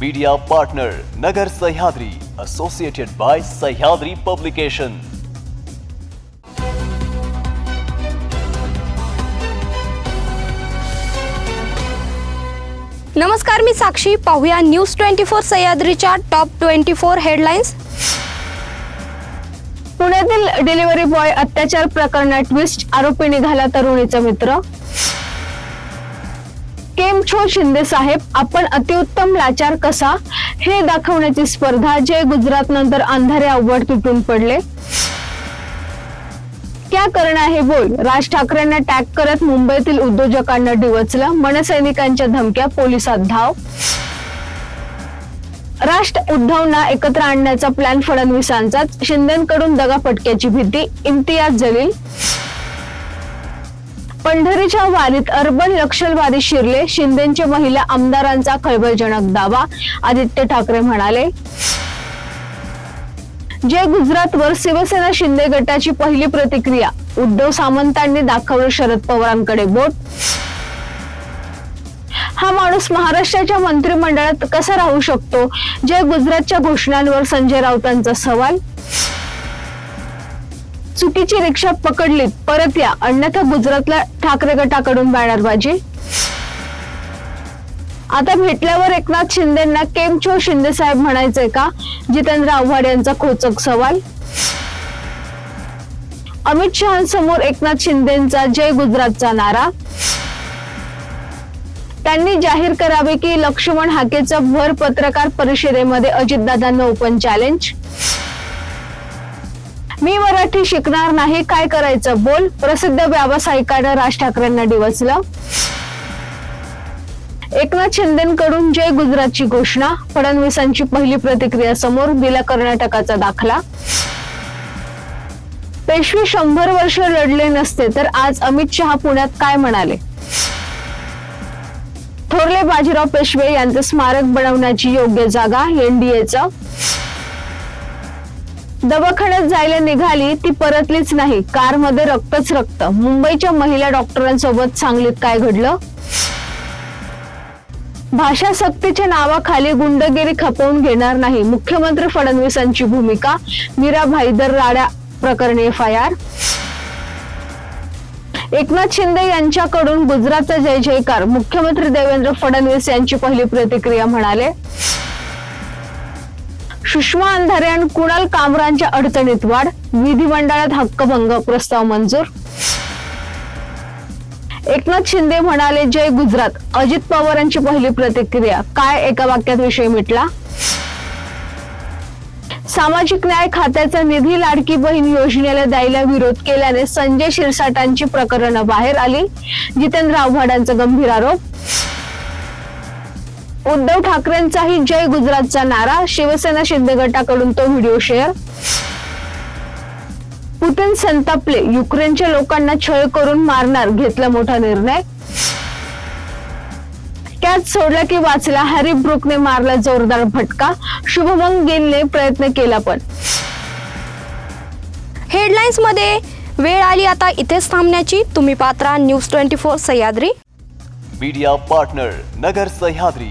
Media partner Nagar Sahyadri associated by Sahyadri publication नमस्कार मी साक्षी. पाहूया न्यूज ट्वेंटी फोर सह्याद्रीच्या टॉप ट्वेंटी फोर हेडलाईन्स पुण्यातील डिलिव्हरी बॉय अत्याचार प्रकरणात ट्विस्ट आरोपी निघाला तरुणीचा मित्र. केम छो शिंदे साहेब आपण अतिउत्तम लाचार कसा? हे दाखवण्याची स्पर्धा जे गुजरात नंतर अंधारे अवघड तुटून पडले. क्या करणार हे बोल? राज ठाकरेंना टॅग करत मुंबईतील उद्योजकांना डिवचलं मनसैनिकांच्या धमक्या पोलिसात धाव. राष्ट्र उद्धवना एकत्र आणण्याचा प्लॅन फडणवीसांचाच शिंदेकडून दगाफटक्याची भीती इम्तियाज जलील. पंढरीच्या वारीत अर्बन नक्षलवादी शिरले. शिंदेचे महिला आमदारांचा खळबळजनक दावा आदित्य ठाकरे म्हणाले. जय गुजरातवर शिवसेना शिंदे गटाची पहिली प्रतिक्रिया. उद्धव सामंतांनी दाखवलं शरद पवारांकडे बोट. हा माणूस महाराष्ट्राच्या मंत्रिमंडळात कसा राहू शकतो? जय गुजरातच्या घोषणांवर संजय राऊतांचा सवाल. चुकीची रिक्षा पकडलीत परत या. अन्यथा गुजरातला ठाकरे गटाकडून बॅनरबाजी आता भेटल्यावर एकनाथ शिंदेना केम छो शिंदे साहेब म्हणायचंय का? जितेंद्र आव्हाड यांचा खोचक सवाल. अमित शहांसमोर एकनाथ शिंदेचा जय गुजरातचा नारा. त्यांनी जाहीर करावे की लक्ष्मण हाकेचं भर पत्रकार परिषदेमध्ये अजितदादांना ओपन चॅलेंज मी मराठी शिकणार नाही काय करायचं? बोल. प्रसिद्ध व्यावसायिकानं राज ठाकरेंना डिवचलं. एकनाथ शिंदेकडून जय गुजरातची घोषणा. फडणवीसांची पहिली प्रतिक्रिया समोर. दिला कर्नाटकाचा दाखला. पेशवे शंभर वर्ष लढले नसते तर आज अमित शहा पुण्यात काय म्हणाले? थोरले बाजीराव पेशवे यांचं स्मारक बनवण्याची योग्य जागा एनडीएचं दवाखान्यात जायला निघाली ती परतलीच नाही. कारमध्ये रक्तच रक्त. मुंबईच्या महिला डॉक्टरांसोबत सांगलीत काय घडलं? भाषा सक्तीच्या नावाखाली गुंडगिरी खपवून घेणार नाही. मुख्यमंत्री फडणवीसांची भूमिका? मीरा भाईदर राडा प्रकरणी F I R Eknath Shinde यांच्याकडून गुजरातचा जय जयकार. मुख्यमंत्री देवेंद्र फडणवीस यांची पहिली प्रतिक्रिया म्हणाले सुषमा अंधारे आणि कुणाल कामरांच्या अडचणीत वाढ विधिमंडळात हक्कभंग प्रस्ताव मंजूर. एकनाथ शिंदे म्हणाले जय गुजरात. अजित पवारांची पहिली प्रतिक्रिया काय एका वाक्यात विषय मिटला? सामाजिक न्याय खात्याचा निधी लाडकी बहीण योजनेला द्यायला विरोध केल्याने संजय शिरसाटांची प्रकरणं बाहेर आली. जितेंद्र आव्हाडांचा गंभीर आरोप. उद्धव ठाकरेंचाही जय गुजरातचा नारा. शिवसेना शिंदे गटाकडून तो व्हिडिओ शेअर. पुतिन संतापले. युक्रेनच्या लोकांना छळ करून मारणार. घेतला मोठा निर्णय. कॅच सोडला की वाचला. हॅरी ब्रुकने मारला जोरदार फटका. शुभमन गिलने प्रयत्न केला पण. हेडलाईन्समध्ये वेळ आली आता इथेच थांबण्याची. तुम्ही Patra news twenty four Sahyadri. Media partner Nagar Sahyadri.